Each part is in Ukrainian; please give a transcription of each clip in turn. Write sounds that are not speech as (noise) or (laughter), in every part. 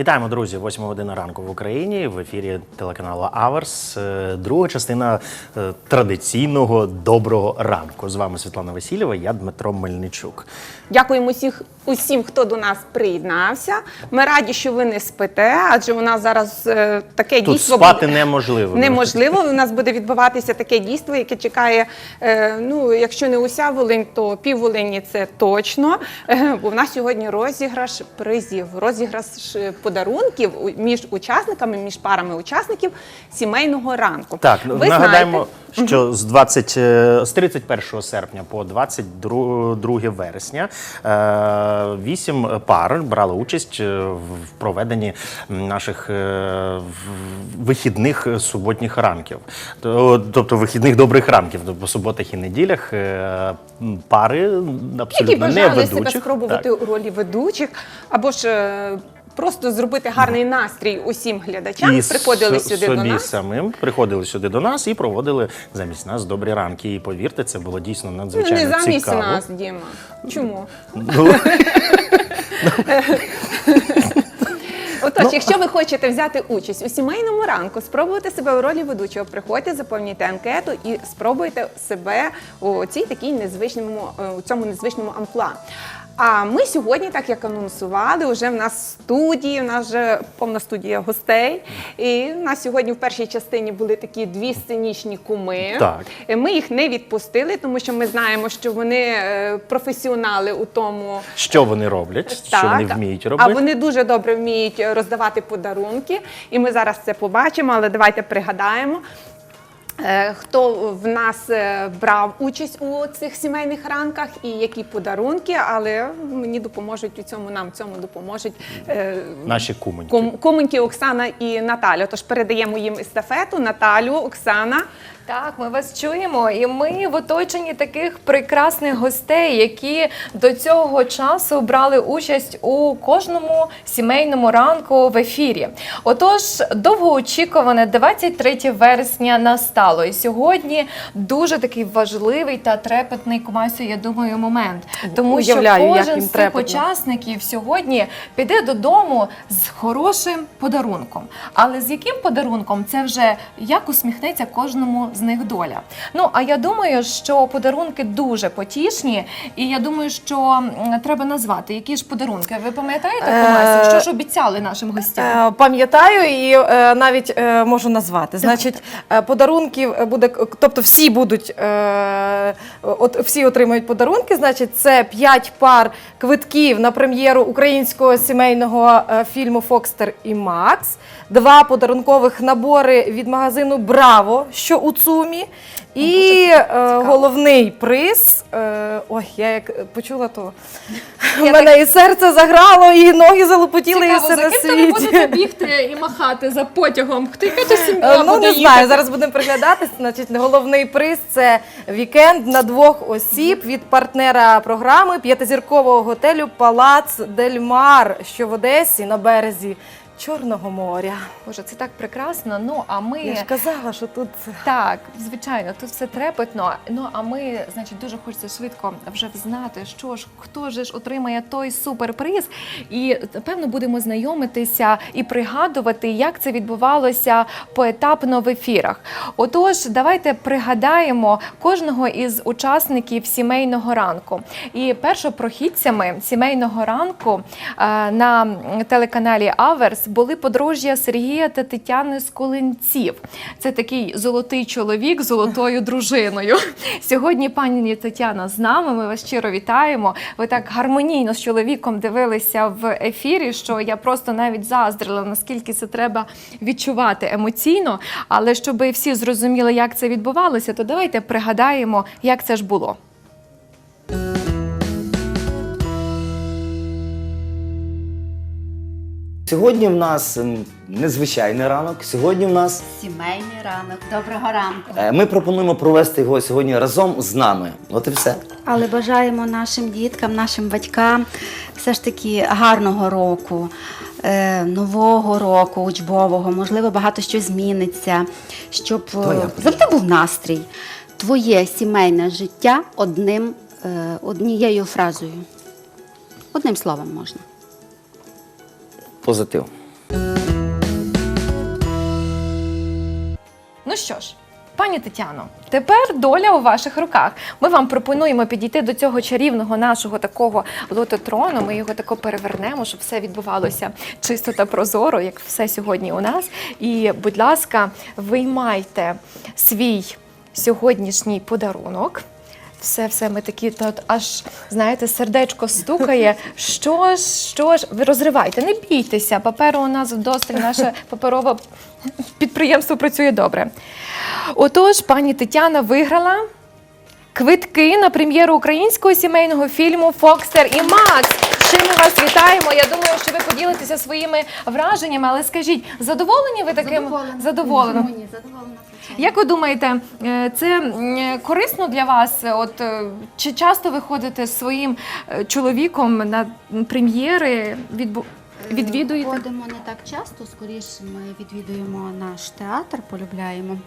Вітаємо, друзі! 8 година ранку в Україні. В ефірі телеканалу Аверс. Е, Друга частина е, традиційного доброго ранку. З вами Світлана Васильєва, я Дмитро Мельничук. Дякуємо усіх, усім, хто до нас приєднався. Ми раді, що ви не спите, адже у нас зараз е, таке Тут дійство спати неможливо. неможливо. У нас буде відбуватися таке дійство, яке чекає. ну, якщо не уся Волинь, то пів Волині це точно. Бо в нас сьогодні розіграш призів, розіграш е, подарунків між учасниками, між парами учасників сімейного ранку. Так, ну, ви нагадаємо, знаєте, що з 20, е, з 31 серпня по 22 вересня е, вісім пар брали участь е, в проведенні наших вихідних суботніх ранків. Тобто вихідних добрих ранків, тобто по суботах і неділях пари які абсолютно не бажали себе спробувати Так. у ролі ведучих, або ж просто зробити гарний настрій усім глядачам. І приходили с- сюди собі до нас. самим приходили сюди до нас і проводили замість нас добрі ранки. І повірте, це було дійсно Ну, надзвичайно не замість цікаво. нас, Діма. Чому? Ну, (laughs) Отож, Ну. якщо ви хочете взяти участь у сімейному ранку, спробуйте себе у ролі ведучого, приходьте, заповнюйте анкету і спробуйте себе у цій такій незвичному е, у цьому незвичному амплуа. А ми сьогодні, так як анонсували, вже в нас студії, в нас вже повна студія гостей. І в нас сьогодні в першій частині були такі дві сценічні куми. Так. Е, Ми їх не відпустили, тому що ми знаємо, що вони е, професіонали у тому. що вони роблять, що вони вміють робити. А вони дуже добре вміють е, роздавати подарунки, і ми зараз це побачимо, але давайте пригадаємо. Е, Хто в нас е, брав участь у цих сімейних ранках і які подарунки, але мені допоможуть у цьому, нам цьому допоможуть е, Наші кумоньки. кум- куменьки Оксана і Наталя. Тож передаємо їм естафету. Наталю, Оксана. Так, ми вас чуємо, і ми в оточенні таких прекрасних гостей, які до цього часу брали участь у кожному сімейному ранку в ефірі. Отож, довгоочікуване 23 вересня настало. І сьогодні дуже такий важливий та трепетний Кумасю, я думаю, момент. Тому що Уявляю, як кожен з цих учасників сьогодні піде додому з хорошим подарунком. Але з яким подарунком це вже як усміхнеться кожному з них доля. Ну а я думаю, що подарунки дуже потішні, і я думаю, що треба назвати які ж подарунки. Ви пам'ятаєте, Е, що ж обіцяли нашим гостям? Е, Пам'ятаю і е, навіть можу назвати. Значить, подарунків буде, тобто всі будуть, от всі отримають подарунки. Значить, це 5 пар квитків на прем'єру українського сімейного фільму Фокстер і Макс, два подарункових набори від магазину Браво, що у ЦУМі. І е, головний приз. Е, ой, я як почула, то у мене і серце заграло, і ноги залопотіли, і все на світі. бігти і махати за потягом? Хто яка то Е, Ну не знаю. Зараз будемо приглядати. Значить, головний приз це вікенд на двох осіб від партнера програми п'ятизіркового готелю Палац Дель Мар, що в Одесі на березі Чорного моря. Боже, це так прекрасно. Ну а ми Я ж казала, що тут Так, звичайно, тут все трепетно. Ну а ми, значить, дуже хочеться швидко вже взнати, що ж хто ж отримає той суперприз. І напевно будемо знайомитися і пригадувати, як це відбувалося поетапно в ефірах. Отож, давайте пригадаємо кожного із учасників сімейного ранку. І першопрохідцями сімейного ранку е, на телеканалі Аверс були подружжя Сергія та Тетяни Сколинців. Це такий золотий чоловік з золотою дружиною. (laughs) Сьогодні пані Тетяна з нами. Ми вас щиро вітаємо. Ви так гармонійно з чоловіком дивилися в ефірі, що я просто навіть заздрила, наскільки це треба відчувати емоційно. Але щоб всі зрозуміли, як це відбувалося, то давайте пригадаємо, як це ж було. Сьогодні в нас незвичайний ранок. Сьогодні в нас Сімейний ранок. Доброго ранку. е, ми пропонуємо провести його сьогодні разом з нами. От і все. Але бажаємо нашим діткам, нашим батькам все ж таки гарного року, е, нового року учбового. Можливо, багато що зміниться, щоб е, завжди був настрій. Твоє сімейне життя одним, однією фразою. Одним словом можна позитив. Ну що ж, пані Тетяно, тепер доля у ваших руках. Ми вам пропонуємо підійти до цього чарівного нашого такого лототрону. Ми його тако перевернемо, щоб все відбувалося чисто та прозоро, як все сьогодні у нас. І, будь ласка, виймайте свій сьогоднішній подарунок. Все, все, ми такі то, аж знаєте, сердечко стукає. Що ж, що ж, ви розривайте, не бійтеся. Паперу у нас вдосталь, наше паперове підприємство працює добре. Отож, пані Тетяна виграла квитки на прем'єру українського сімейного фільму Фокстер і Макс. Ще ми вас вітаємо. Я думаю, що ви поділитеся своїми враженнями, але скажіть, задоволені ви таким задоволено? Ні, задоволена. Як ви думаєте, е, це корисно для вас? От е, чи часто ви ходите з своїм е, чоловіком на прем'єри? Відбу... Відвідуєте? Ходимо не так часто, скоріше ми відвідуємо наш театр, полюбляємо,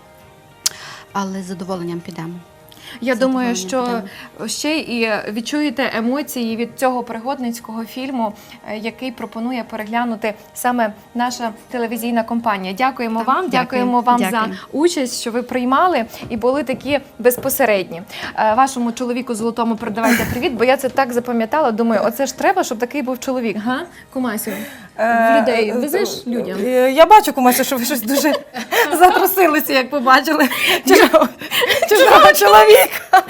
але з задоволенням підемо. Я думаю, що ще і відчуєте емоції від цього пригодницького фільму, е, який пропонує переглянути саме наша телевізійна компанія. Дякуємо Так, вам, дякую. дякуємо вам Дякую. за участь, що ви приймали і були такі безпосередні. Е, Вашому чоловіку золотому передавайте привіт, бо я це так запам'ятала. Думаю, оце ж треба, щоб такий був чоловік. Га, Кумасю? В людей везеш людям? Е, Я бачу, Кумася, що ви щось дуже (laughs) затрусилися, як побачили (laughs) чужого, чужого чоловіка.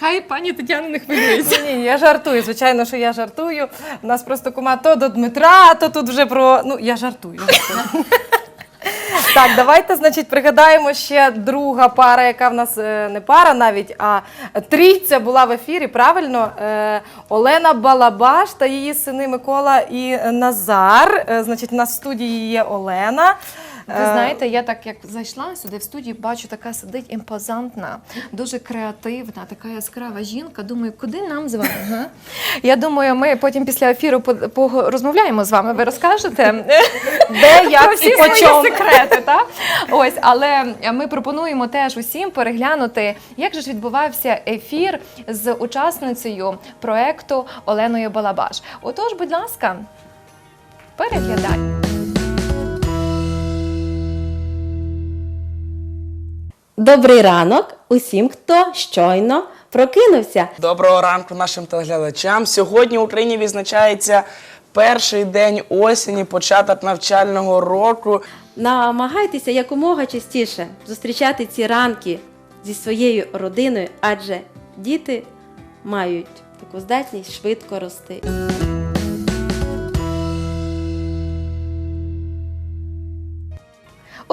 Хай пані Тетяна не хвилюється. Ні, ні, я жартую. Звичайно, що я жартую. У нас просто кума то до Дмитра, то тут вже про. Ну, я жартую. жартую. (laughs) Так, давайте, значить, пригадаємо ще друга пара, яка в нас е, не пара навіть, а трійця була в ефірі. Правильно, Е, Олена Балабаш та її сини Микола і Назар. Е, Значить, у нас в студії є Олена. Ви Е, знаєте, я так як зайшла сюди в студію, бачу, така сидить імпозантна, дуже креативна, така яскрава жінка. Думаю, куди нам з вами? Га? Я думаю, ми потім після ефіру розмовляємо з вами. Ви розкажете Де, як всі свої секрети. Так? Ось, але ми пропонуємо теж усім переглянути, як же ж відбувався ефір з учасницею проекту Оленою Балабаш. Отож, будь ласка, переглядай. Добрий ранок усім, хто щойно прокинувся. Доброго ранку нашим телеглядачам. Сьогодні в Україні відзначається перший день осені, початок навчального року. Намагайтеся якомога частіше зустрічати ці ранки зі своєю родиною, адже діти мають таку здатність швидко рости.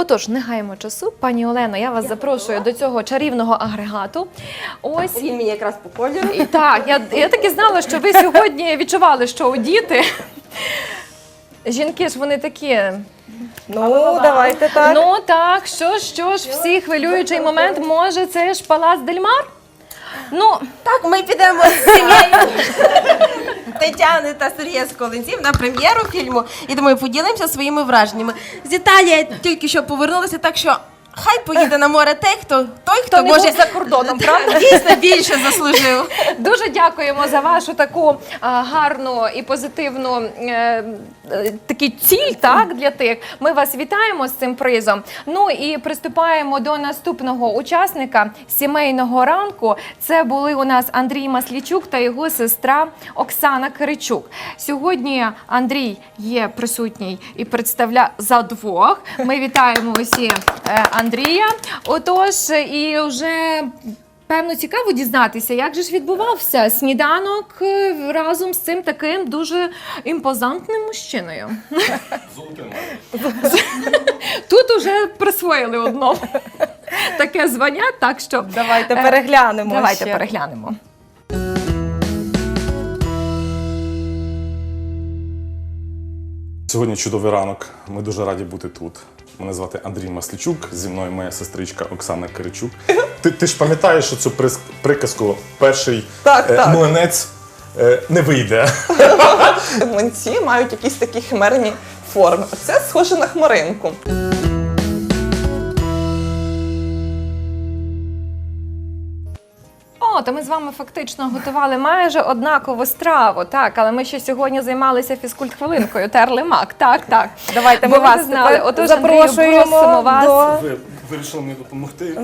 Отож, не гаємо часу. Пані Олено, я вас запрошую до цього чарівного агрегату. Ось Він мені якраз по кольору. і так, я, я так і знала, що ви сьогодні відчували, що у діти. Жінки ж вони такі. Ну, давайте так. Ну так, що ж, що ж, всі хвилюючий момент, може, це ж палац Дельмар? Ну, Так, ми підемо з сім'єю Тетяни та Сергія Сколинців на прем'єру фільму. І думаю, поділимося своїми враженнями. З Італії тільки що повернулася, так що хай поїде на море той, хто той, хто, Хто не може був за кордоном, (laughs) правда? дійсно більше заслужив. (laughs) Дуже дякуємо за вашу таку а, гарну і позитивну е, е, такі ціль так, для тих. Ми вас вітаємо з цим призом. Ну і приступаємо до наступного учасника сімейного ранку. Це були у нас Андрій Маслічук та його сестра Оксана Киричук. Сьогодні Андрій є присутній і представляє за двох. Ми вітаємо усі е, Андрія. Отож, і вже Певно, цікаво дізнатися, як же ж відбувався сніданок е, разом з цим таким дуже імпозантним мужчиною. Тут уже присвоїли одному таке звання, так що Давайте е, переглянемо. Давайте ще. переглянемо. Сьогодні чудовий ранок. Ми дуже раді бути тут. Мене звати Андрій Маслічук, зі мною моя сестричка Оксана Киричук. Ти, ти ж пам'ятаєш, що цю приказку перший Так, е, так. млинець е, не вийде. Млинці мають якісь такі химерні форми. Це схоже на хмаринку. О, то ми з вами фактично готували майже однакову страву, так, але ми ще сьогодні займалися фізкульт-хвилинкою, терли мак. Так, так. Давайте ми вас знали. Отож, Андрію, просимо вас. до Ви Вирішили мені допомогти.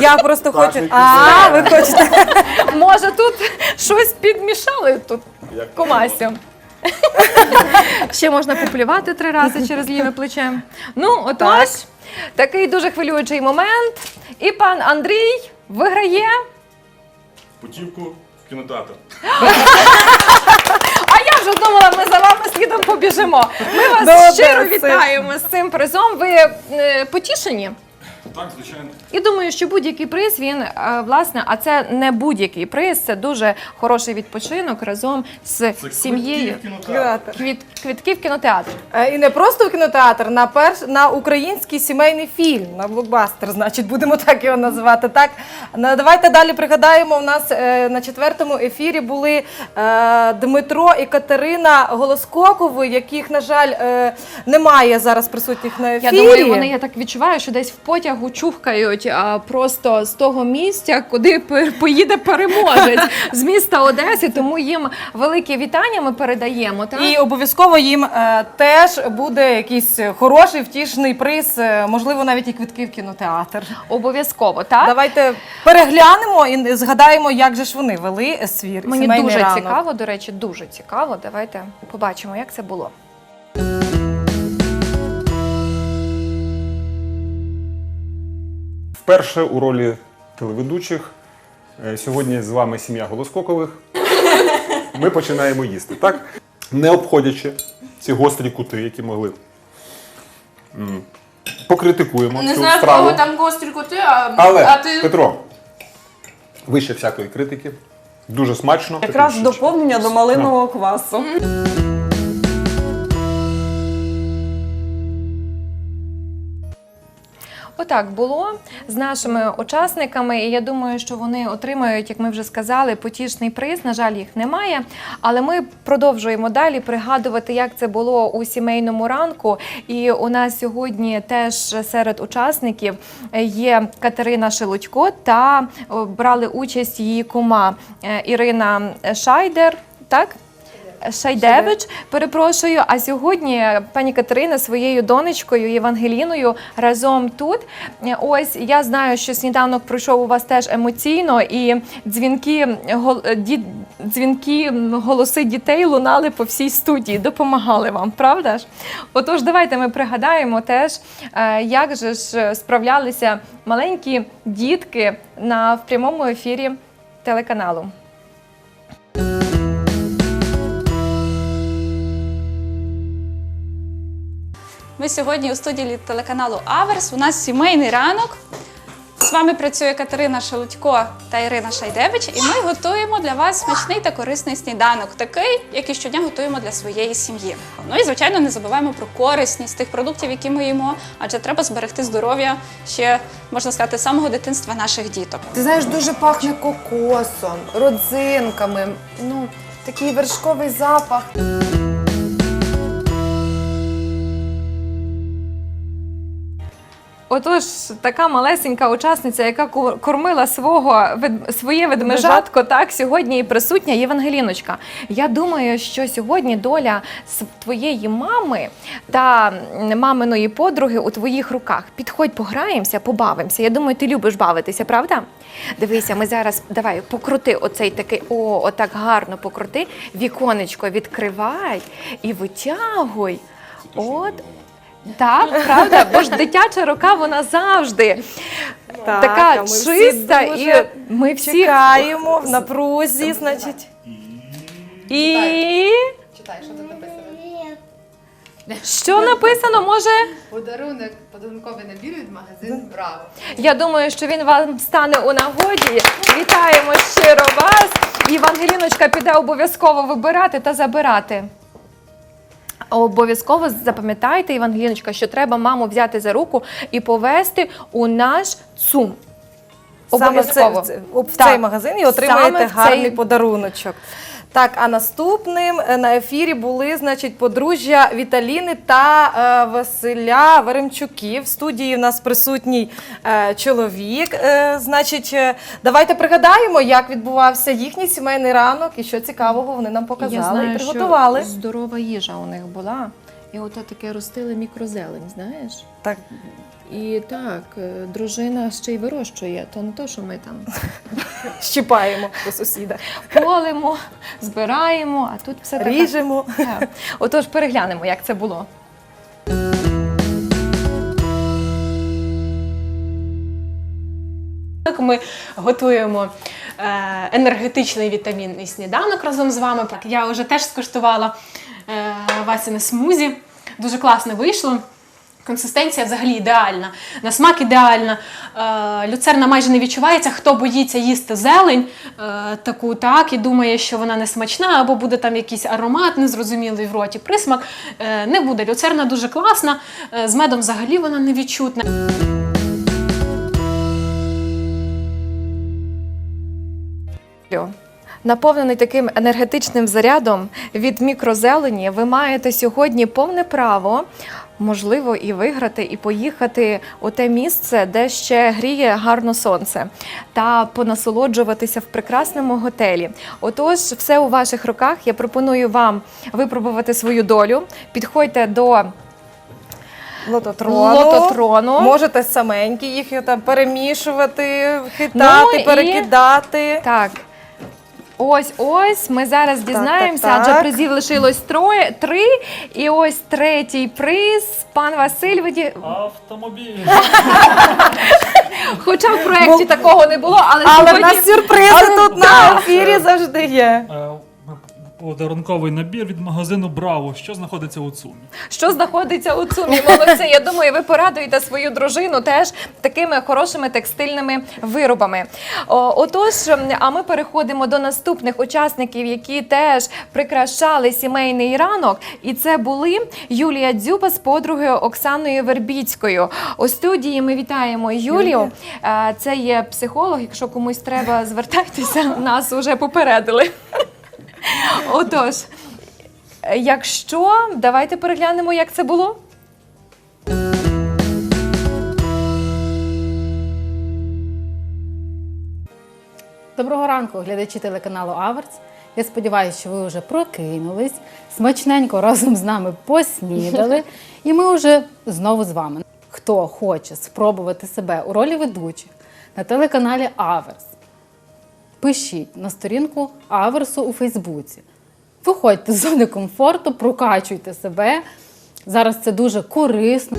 Я просто хочу. А, ви хочете. (laughs) Може, тут щось підмішали тут комасям. (laughs) Ще можна поплювати три рази через ліве плече. Ну, отож, такий дуже хвилюючий момент. І пан Андрій виграє. Путівку в кінотеатр. А я вже думала, ми за вами слідом побіжимо. Ми вас Добре, щиро вітаємо з цим призом. Ви е, потішені? Так, звичайно. І думаю, що будь-який приз він е, власне, а це не будь-який приз, це дуже хороший відпочинок разом з сім'єю. Квіт, квітки в кінотеатр. Е, І не просто в кінотеатр, на перш на український сімейний фільм, на блокбастер, значить, будемо так його називати. Так Ну, давайте далі пригадаємо. У нас е, на четвертому ефірі були е, Дмитро і Катерина Голоскокови, яких, на жаль, е, немає зараз присутніх на Я ефірі. думаю, вони я так відчуваю, що десь в потягу чухкають а, просто з того місця, куди поїде переможець з міста Одеси. Тому їм велике вітання ми передаємо. Так? І обов'язково їм е, теж буде якийсь хороший втішний приз, е, можливо, навіть і квитки в кінотеатр. Обов'язково, так? Давайте переглянемо і згадаємо, як же ж вони вели свій Мені дуже ранок. цікаво, до речі, дуже цікаво. Давайте побачимо, як це було. Вперше у ролі телеведучих. Е, Сьогодні з вами сім'я Голоскокових. Ми починаємо їсти, так? Не обходячи ці гострі кути, які могли. М, Покритикуємо Не цю знаю, в страву. кого там гострі коти, а, Але, а ти Петро, вище всякої критики. Дуже смачно. Якраз доповнення до малинового квасу. Отак було з нашими учасниками, і я думаю, що вони отримають, як ми вже сказали, потішний приз. На жаль, їх немає. Але ми продовжуємо далі пригадувати, як це було у сімейному ранку. І у нас сьогодні теж серед учасників є Катерина Шелудько та брали участь її кума е, Ірина Шайдер. Так? Шайдевич, перепрошую. А сьогодні пані Катерина своєю донечкою Євангеліною разом тут. Ось я знаю, що сніданок пройшов у вас теж емоційно, і дзвінки гол- ді- дзвінки, голоси дітей лунали по всій студії, допомагали вам, правда ж? Отож, давайте ми пригадаємо теж, е, як же ж справлялися маленькі дітки на в прямому ефірі телеканалу. Ми сьогодні у студії телеканалу Аверс. У нас сімейний ранок. З вами працює Катерина Шелудько та Ірина Шайдевич, і ми готуємо для вас смачний та корисний сніданок, такий, який щодня готуємо для своєї сім'ї. Ну і звичайно, не забуваємо про корисність тих продуктів, які ми їмо, адже треба зберегти здоров'я ще можна сказати самого дитинства наших діток. Ти знаєш, дуже пахне кокосом, родзинками. Ну, такий вершковий запах. Отож, така малесенька учасниця, яка кормила свого своє ведмежатко, так сьогодні і присутня Євангеліночка. Я думаю, що сьогодні доля твоєї мами та маминої подруги у твоїх руках. Підходь, пограємося, побавимося. Я думаю, ти любиш бавитися, правда? Дивися, ми зараз давай покрути оцей такий, о, отак гарно покрути. Віконечко відкривай і витягуй. От. Так, правда, бо ж дитяча рука вона завжди Так, така ми всі чиста, і ми всі чекаємо в напрузі, значить. І Читай, що тут написано. що написано, може? Подарунок, подарунковий набір від магазину Браво. Я думаю, що він вам стане у нагоді. Вітаємо щиро вас. Євангеліночка піде обов'язково вибирати та забирати. Обов'язково запам'ятайте, Євангеліночка, що треба маму взяти за руку і повести у наш ЦУМ. Саме в, це, Обов'язково. в, цей магазин і отримаєте Саме в гарний цей- подаруночок. Так, а наступним е, на ефірі були значить подружжя Віталіни та е, Василя Веремчуків. В студії в нас присутній е, чоловік. Значить, давайте пригадаємо, як відбувався їхній сімейний ранок і що цікавого вони нам показали Я знаю, і приготували. Що здорова їжа у них була. І ото таке ростили мікрозелень, знаєш? Так. І так, е, дружина ще й вирощує, то не то, що ми там (laughs) Щіпаємо до сусіда. полимо, збираємо, а тут все. Ріжемо. Так. Отож, переглянемо, як це було. Так, Ми готуємо е, енергетичний вітамінний сніданок разом з вами. Так, я вже теж скуштувала е, Васіне смузі. Дуже класно вийшло. Консистенція взагалі ідеальна, на смак ідеальна. Е, люцерна майже не відчувається. Хто боїться їсти зелень е, таку, так, і думає, що вона не смачна, або буде там якийсь аромат, незрозумілий в роті присмак. Е, не буде. Люцерна дуже класна. З медом взагалі вона не відчутна. Наповнений таким енергетичним зарядом від мікрозелені, ви маєте сьогодні повне право, можливо, і виграти, і поїхати у те місце, де ще гріє гарно сонце, та понасолоджуватися в прекрасному готелі. Отож, все у ваших руках. Я пропоную вам випробувати свою долю. Підходьте до Лототрону. лототрону. Можете саменькі їх там перемішувати, хитати, Ну і- перекидати. Так. Ось ось ми зараз дізнаємося, так, адже так. призів лишилось троє, три. І ось третій приз. Пан Василь виді... Автомобіль. Хоча в проєкті такого не було, але, Але в сьогодні... нас сюрпризи тут на ефірі завжди є. Е, Подарунковий набір від магазину Браво, що знаходиться у ЦУМі. Що знаходиться у цумі? Молодці. Я думаю, ви порадуєте свою дружину теж такими хорошими текстильними виробами. О, отож, а ми переходимо до наступних учасників, які теж прикрашали сімейний ранок. І це були Юлія Дзюба з подругою Оксаною Вербіцькою. У студії ми вітаємо Юлію. Е, Це є психолог. Якщо комусь треба, звертайтеся, нас вже попередили. Отож, якщо давайте переглянемо, як це було. Доброго ранку, глядачі телеканалу Аверс. Я сподіваюся, що ви вже прокинулись, смачненько разом з нами поснідали, і ми вже знову з вами. Хто хоче спробувати себе у ролі ведучих на телеканалі Аверс, пишіть на сторінку Аверсу у Фейсбуці. Виходьте з зони комфорту, прокачуйте себе. Зараз це дуже корисно.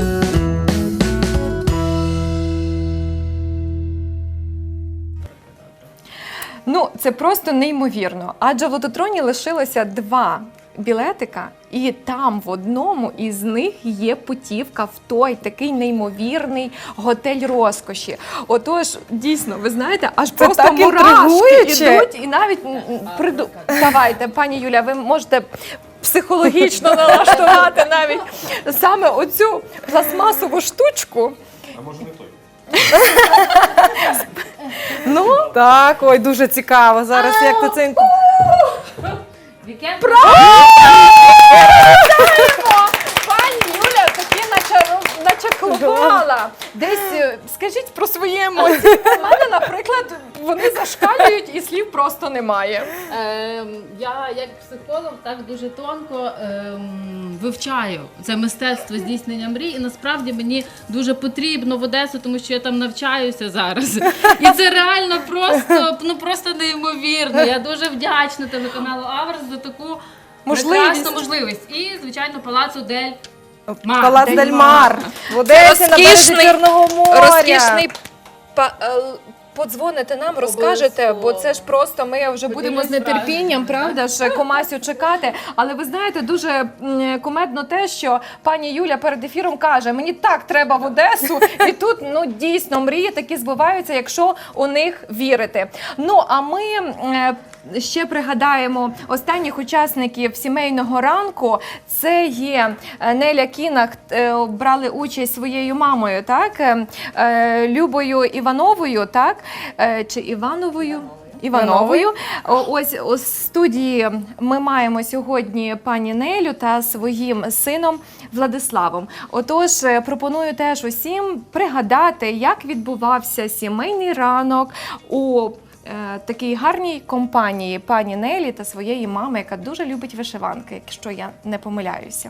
Ну, це просто неймовірно. Адже в лототроні лишилося два білетика, і там в одному із них є путівка в той такий неймовірний готель розкоші. Отож, дійсно, ви знаєте, аж просто так мурашки інтригуюче. ідуть, і навіть м, приду... давайте, пані Юля, ви можете. Психологічно налаштувати навіть саме оцю пластмасову штучку. А може не той? (laughs) Ну так, ой, дуже цікаво. Зараз як ти це. Пані Юля таки начаклувала. Десь е, скажіть про свої емоції. У мене, наприклад, вони зашкалюють і слів просто немає. Ем, я як психолог так дуже тонко ем, вивчаю це мистецтво здійснення мрій. І насправді мені дуже потрібно в Одесу, тому що я там навчаюся зараз. І це реально просто, ну просто неймовірно. Я дуже вдячна телеканалу Аверс за таку Можливість. прекрасну можливість. І, звичайно, палацу Дель. Палац Дель Мар. В Одесі на березі Чорного моря. розкішний па- е, подзвоните нам, розкажете, бо це ж просто ми вже будемо з нетерпінням, правда ж, комасю чекати. Але ви знаєте, дуже м, кумедно те, що пані Юля перед ефіром каже: мені так треба в Одесу, і тут ну дійсно мрії такі збуваються, якщо у них вірити. Ну а ми. е, Ще пригадаємо останніх учасників сімейного ранку. Це є е, Неля Кінах, е, брали участь своєю мамою, так е, Любою Івановою, так чи Івановою. Івановою. Ось у студії ми маємо сьогодні пані Нелю та своїм сином Владиславом. Отож, пропоную теж усім пригадати, як відбувався сімейний ранок у Е, такій гарній компанії пані Нелі та своєї мами, яка дуже любить вишиванки, якщо я не помиляюся.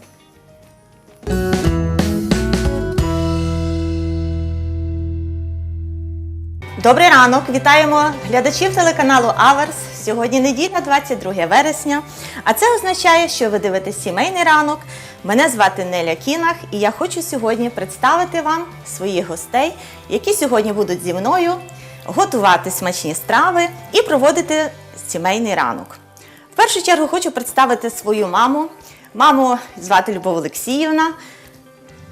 Добрий ранок, вітаємо глядачів телеканалу Аверс. Сьогодні неділя, 22 вересня. А це означає, що ви дивитесь сімейний ранок. Мене звати Неля Кінах, і я хочу сьогодні представити вам своїх гостей, які сьогодні будуть зі мною готувати смачні страви і проводити сімейний ранок. В першу чергу хочу представити свою маму. Маму звати Любов Олексіївна.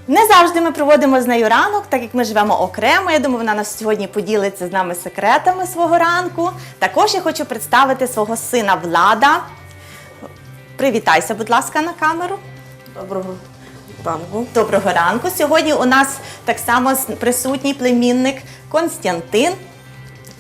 Не завжди ми проводимо з нею ранок, так як ми живемо окремо. Я думаю, вона нас сьогодні поділиться з нами секретами свого ранку. Також я хочу представити свого сина Влада. Привітайся, будь ласка, на камеру. Доброго ранку. Доброго ранку. Сьогодні у нас так само присутній племінник Константин.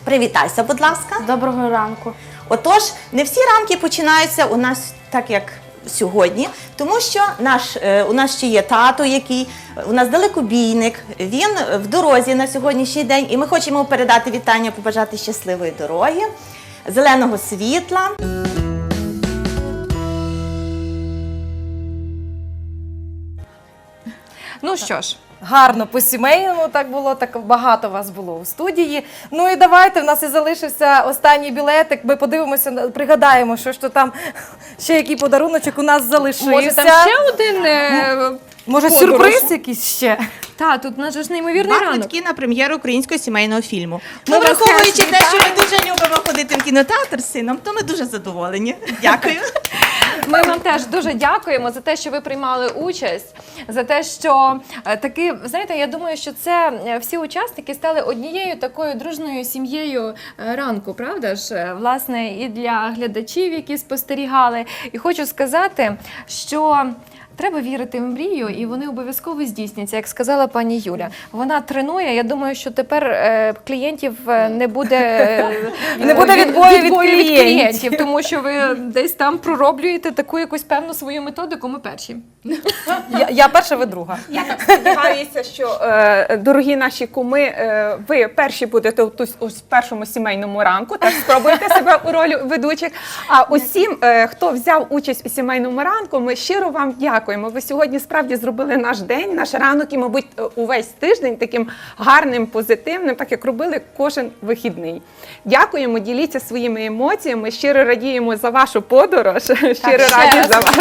Привітайся, будь ласка. Доброго ранку. Отож, не всі ранки починаються у нас так, як сьогодні, тому що наш, е, у нас ще є тато, який у нас далекобійник. Він в дорозі на сьогоднішній день, і ми хочемо передати вітання, побажати щасливої дороги, зеленого світла. Ну що ж, гарно по-сімейному так було, так багато вас було у студії. Ну і давайте, в нас і залишився останній білетик. Ми подивимося, пригадаємо, що ж то там ще який подаруночок у нас залишився. Може, там ще один. е, Може, подорож? сюрприз якийсь ще? Та, тут у нас же ж неймовірний Два ранок. квитки на прем'єру українського сімейного фільму. Ми Ну, вас враховуючи теж те, що ми дуже любимо ходити в кінотеатр з сином, то ми дуже задоволені. Дякую. (laughs) Ми вам теж дуже дякуємо за те, що ви приймали участь, за те, що е, таки, знаєте, я думаю, що це е, всі учасники стали однією такою дружною сім'єю е, ранку, правда ж? Е, Власне, і для глядачів, які спостерігали. І хочу сказати, що. Треба вірити в мрію, і вони обов'язково здійсняться, як сказала пані Юля. Вона тренує. Я думаю, що тепер е, клієнтів е, не буде е, (laughs) Не буде від- відбою від клієнтів. тому що ви десь там пророблюєте таку якусь певну свою методику. Ми перші. Я, я перша, ви друга. Я так сподіваюся, що е, дорогі наші куми, е, ви перші будете у у першому сімейному ранку, так спробуйте себе у ролі ведучих. А усім, е, хто взяв участь у сімейному ранку, ми щиро вам дякуємо. Ви сьогодні справді зробили наш день, наш ранок, і, мабуть, увесь тиждень таким гарним, позитивним, так як робили кожен вихідний. Дякуємо, діліться своїми емоціями. Щиро радіємо за вашу подорож. Щиро раді за вас.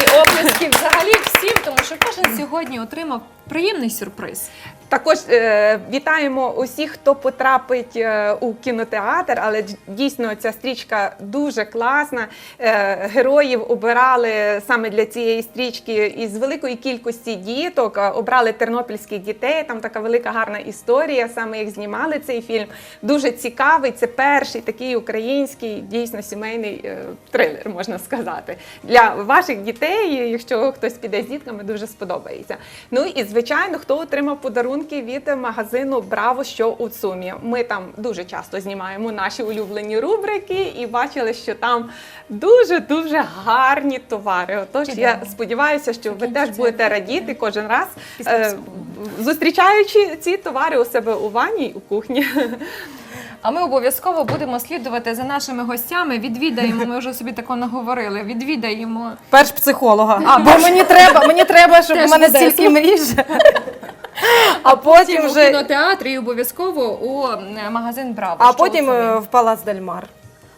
І оплески взагалі всім, тому що кожен сьогодні отримав приємний сюрприз. Також е, вітаємо усіх, хто потрапить е, у кінотеатр, але дійсно ця стрічка дуже класна. Е, героїв обирали саме для цієї стрічки із великої кількості діток. Обрали тернопільських дітей. Там така велика гарна історія, саме як знімали цей фільм. Дуже цікавий. Це перший такий український, дійсно сімейний е, трилер, можна сказати. Для ваших дітей, якщо хтось піде з дітками, дуже сподобається. Ну і звичайно, хто отримав подарунки від магазину Браво, що у Цумі. Ми там дуже часто знімаємо наші улюблені рубрики і бачили, що там дуже дуже гарні товари. Отож, я сподіваюся, що ви теж будете радіти кожен раз, е, зустрічаючи ці товари у себе у ванні, у кухні. А ми обов'язково будемо слідувати за нашими гостями. Відвідаємо. Ми вже собі тако наговорили. Відвідаємо. Перш психолога. А, бо мені треба, мені треба, щоб Теж у мене стільки мрій вже. А потім вже- у кінотеатрі і обов'язково у е, магазин Браво. А що потім е, в Палац Дельмар.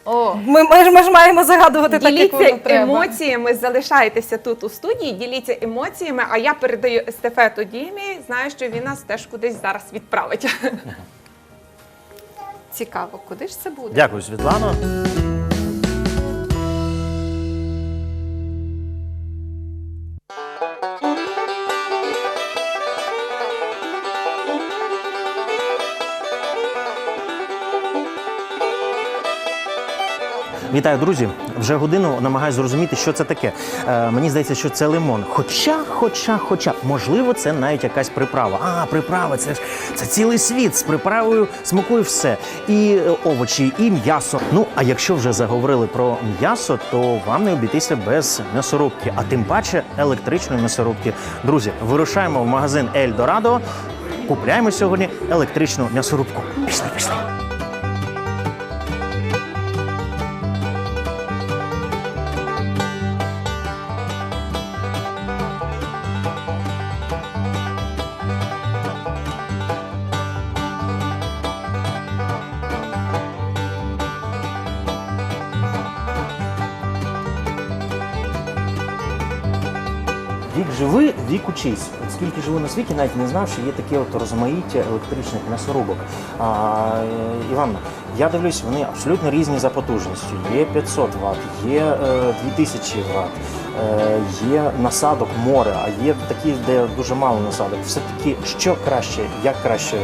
О. Ми, ми, ж, ми ж маємо загадувати так, як Діліться воно треба. емоціями, залишайтеся тут у студії, діліться емоціями. А я передаю естафету Дімі. Знаю, що він нас теж кудись зараз відправить. Цікаво, куди ж це буде? Дякую, Світлано. Вітаю, друзі! Вже годину намагаюся зрозуміти, що це таке. Е, мені здається, що це лимон. Хоча, хоча, хоча, можливо, це навіть якась приправа. А, приправа, це ж це цілий світ з приправою смакує все. І е, овочі, і м'ясо. Ну, а якщо вже заговорили про м'ясо, то вам не обійтися без м'ясорубки, а тим паче електричної м'ясорубки. Друзі, вирушаємо в магазин Ель Дорадо. Купляємо сьогодні електричну м'ясорубку. Пішли, пішли. Живи, вік учись. От скільки живу на світі, навіть не знав, що є таке от розмаїття електричних м'ясорубок. А, е, Іванна, я дивлюсь, вони абсолютно різні за потужністю. Є 500 Вт, є е, 2000 Вт, е, є насадок море, а є такі, де дуже мало насадок. Все-таки що краще, як краще е,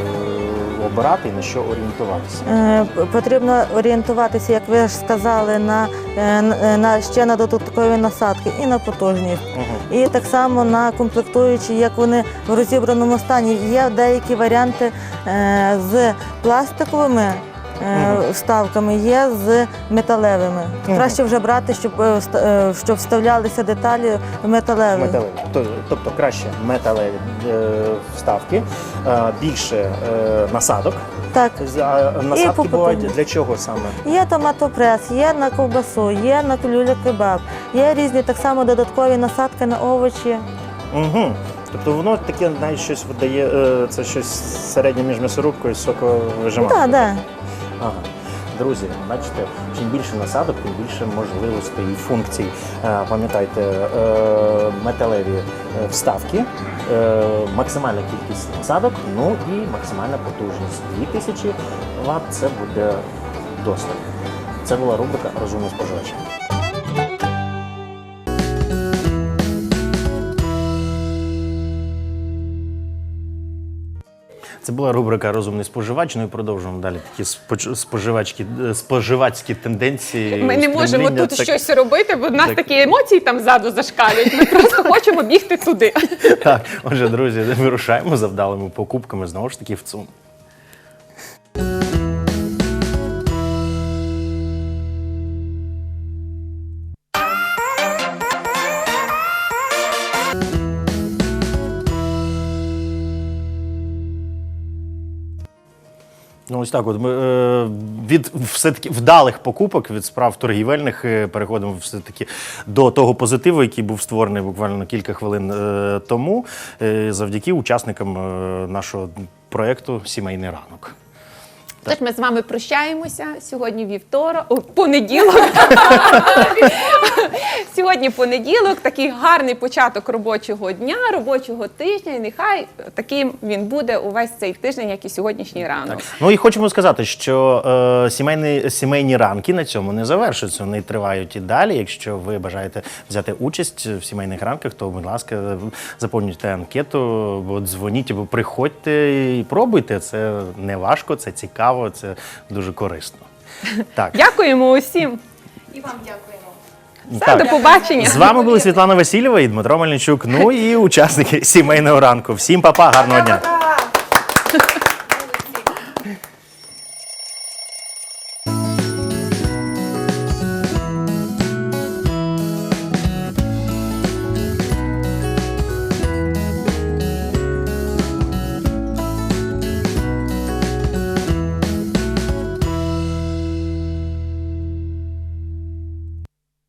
обирати і на що орієнтуватися? Е, Потрібно орієнтуватися, як ви ж сказали, на, е, е, на ще на додаткові насадки і на потужність. І так само на комплектуючі, як вони в розібраному стані. Є деякі варіанти е, з пластиковими. Е, Вставками є з металевими. Краще вже брати, щоб, е, е, щоб вставлялися деталі металеві. Металеві. Тобто, краще металеві вставки, більше насадок. Так. А насадки бувають для чого саме? Є томатопрес, є на ковбасу, є на люля кебаб, є різні так само додаткові насадки на овочі. Угу. Тобто воно таке навіть щось видає, це щось середнє між м'ясорубкою і соковижиманкою. Так, так. Ага. Друзі, бачите, чим більше насадок, тим більше можливостей і функцій. Е, Пам'ятайте, е, металеві е, вставки, максимальна кількість насадок, ну і максимальна потужність. 2000 Вт це буде достатньо. Це була рубрика Розумний споживач. Це була рубрика Розумний споживач. Ну і продовжуємо далі такі споживачки, е, споживацькі тенденції. Ми не можемо тут Так- щось робити, бо в нас так. такі емоції там ззаду зашкалюють. Ми просто хочемо бігти туди. (laughs) Так, отже, друзі, вирушаємо за вдалими покупками знову ж таки в ЦУМ. Ось так. От ми е, від все-таки вдалих покупок, від справ торгівельних е, переходимо все-таки до того позитиву, який був створений буквально кілька хвилин е, тому, е, завдяки учасникам е, нашого проєкту Сімейний ранок. Тож ми з вами прощаємося. Сьогодні вівторок, о, понеділок. (laughs) Сьогодні понеділок, такий гарний початок робочого дня, робочого тижня. І нехай таким він буде увесь цей тиждень, як і сьогоднішній ранок. Ну і хочемо сказати, що е, сімейні, сімейні ранки на цьому не завершуються. Вони тривають і далі. Якщо ви бажаєте взяти участь в сімейних ранках, то, будь ласка, заповнюйте анкету, дзвоніть, або приходьте і пробуйте. Це не важко, це цікаво, це дуже корисно. (laughs) Так. Дякуємо усім. І вам дякуємо. Все, до побачення. З вами були Світлана Васильєва і Дмитро Мельничук. Ну і учасники сімейного ранку. Всім па-па, гарного дня.